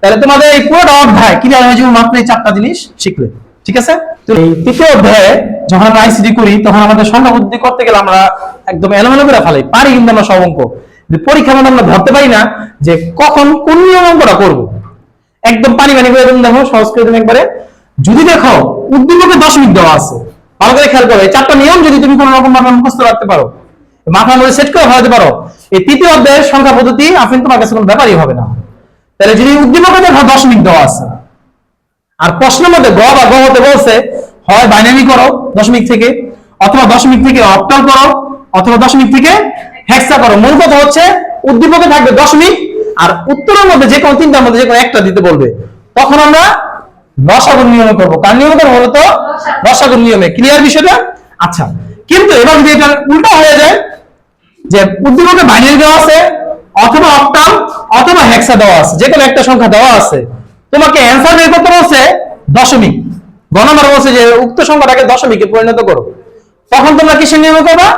তাহলে তোমাদের এই পুরোটা অধ্যায় ক্লিয়ার হয়ে যাবে মাত্র এই চারটা জিনিস শিখলে, ঠিক আছে? তো এই তৃতীয় অধ্যায়ে যখন আমরা আইসিডি করি, তখন আমাদের সংখ্যা বুদ্ধি করতে গেলে আমরা একদম এলোমেলো করে ফেলাই, পারি কিন্তু আমরা সব অঙ্ক। কিন্তু পরীক্ষার মধ্যে আমরা ধরতে পারি না যে কখন কোন নিয়ম অঙ্কটা করব। একদম পানি পানি করে তুমি দেখো, সহজ করে তুমি একবারে যদি দেখো, উদ্দীপকে দশমিক দেওয়া আছে। ভালো করে খেয়াল করো, এই চারটা নিয়ম যদি তুমি কোনো রকম ভাবে মুখস্থ রাখতে পারো, মাথার মধ্যে সেট করে ফেলাতে পারো, এই তৃতীয় অধ্যায়ের সংখ্যা পদ্ধতি, আফিন, তোমার কাছে কোনো ব্যাপারই হবে না। তাহলে যদি উদ্দীপকে দেখো দশমিক দেওয়া আছে, আর প্রশ্নের মধ্যে গ বা গ হতে বলছে, হয় বাইনারি করো দশমিক থেকে, অথবা দশমিক থেকে অক্টাল করো, অথবা দশমিক থেকে হেক্সা করো। মূল কথা হচ্ছে, উদ্দীপকে থাকবে দশমিক, আর উত্তরের মধ্যে যে কোনো তিনটার মধ্যে যে কোনো একটা দিতে বলবে। তখন আমরা লসাগুর নিয়মে করব। কার নিয়মে করব বলতো লসাগুর নিয়মে। ক্লিয়ার বিষয়টা? আচ্ছা। কিন্তু এবার যদি এটা উল্টা হয়ে যায়, যে উদ্দীপকে বাইনারি দেওয়া আছে, অথবা অক্টাল হেক্সা দেওয়া আছে যে কোনো একটা সংখ্যা দেওয়া আছে। তোমাকে অ্যান্সার বের করতে বলছে দশমিক। গণমার বলছে যে উক্ত সংখ্যাটাকে দশমিকে পরিণত করো। তখন তোমরা কিসের নিয়মে করবা?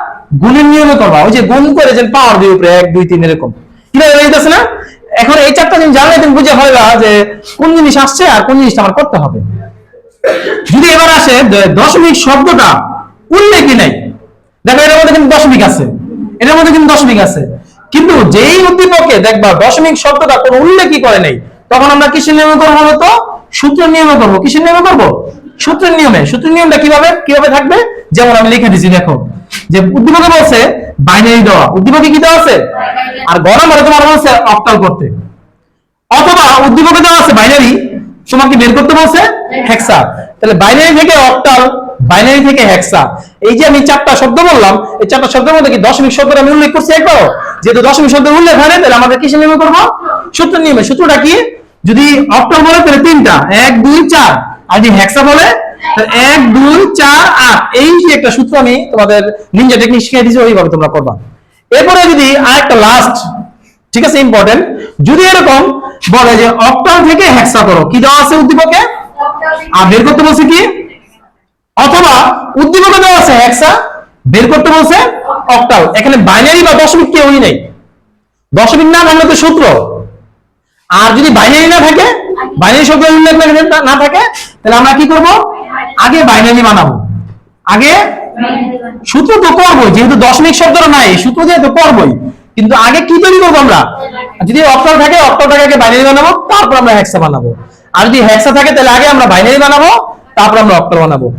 গুণের নিয়মে করবা। ওই যে গুণ করে যে পাওয়ার দিয়ে উপরে এক, দুই, তিন এরকম। হয়ে যাচ্ছে না? এখন এই চারটা জিনিস জানলে তুমি বুঝে ফেলবা যে কোন জিনিস আসছে আর কোন জিনিসটা আমার করতে হবে। যদি এবার আসে দশমিক শব্দটা উল্লেখই নাই। দেখো এটার মধ্যে কিন্তু দশমিক আছে। এটার মধ্যে কিন্তু দশমিক আছে। কিন্তু যেই উদ্দীপকে দেখবা দশমিক শব্দটা কোনো উল্লেখই করে নাই, তখন আমরা কিসের নিয়মে করব বলতো? সূত্রের নিয়মে করব। কিসের নিয়মে করব? সূত্রের নিয়মে। সূত্রের নিয়মটা কীভাবে? কীভাবে থাকবে? যেমন আমি লিখে দিচ্ছি দেখো। যে উদ্দীপকে বলছে বাইনারি দেওয়া। উদ্দীপকে কি দেওয়া আছে? আর গরম মানে তোমার বলছে অক্টাল করতে। অথবা উদ্দীপকে দেওয়া আছে বাইনারি তোমাকে বের করতে বলছে? হেক্সা তাহলে বাইনারি থেকে অক্টাল বাইনারি থেকে হেক্সা এই যে আমি চারটা শব্দ বললাম, এই চারটা শব্দের মধ্যে কি দশমিক শব্দটা আমি উল্লেখ করছি একবার? যেহেতু দশমিক শব্দের উল্লেখ হয় তাহলে আমাদের কিসের নিয়মে করব? সূত্র নিয়মে। সূত্রটা কি? যদি অক্টাল বলে, তাহলে তিনটা। এক, দুই, চার। আর যদি হেক্সা বলে এক, দুই, চার, আট। এই যে একটা সূত্র আমি তোমাদের নিনজা টেকনিক শিখিয়ে দিয়েছি, ওইভাবে তোমরা করবা। এরপরে যদি আরেকটা লাস্ট ঠিক আছে ইম্পর্টেন্ট যদি এরকম বলে যে অক্টাল থেকে হেক্সা করো, কি দেওয়া আছে উদ্দীপকে? আর বের করতে বলছে কি? অথবা উদ্দীপকে দেওয়া আছে হেক্সা বের করতে বলছে অক্টাল। এখানে বাইনারি বা দশমিক কেউই নেই। দশমিক না থাকলে তো সূত্র। আর যদি বাইনারি না থাকে বাইনারি শব্দ উল্লেখ না- থাকে তাহলে আমরা কি করব? আগে বাইনারি বানাবো। আগে সূত্র তো করব যেহেতু দশমিক শব্দটা নাই সূত্র দিয়ে তো করবোই। কিন্তু আগে কি তৈরি করব আমরা? যদি অক্টাল থাকে অক্টালটাকে আগে বাইনারি বানাবো, তারপর আমরা হেক্সা বানাবো। আর যদি হেক্সা থাকে, তাহলে আগে আমরা বাইনারি বানাবো, তারপর আমরা অক্টাল বানাবো।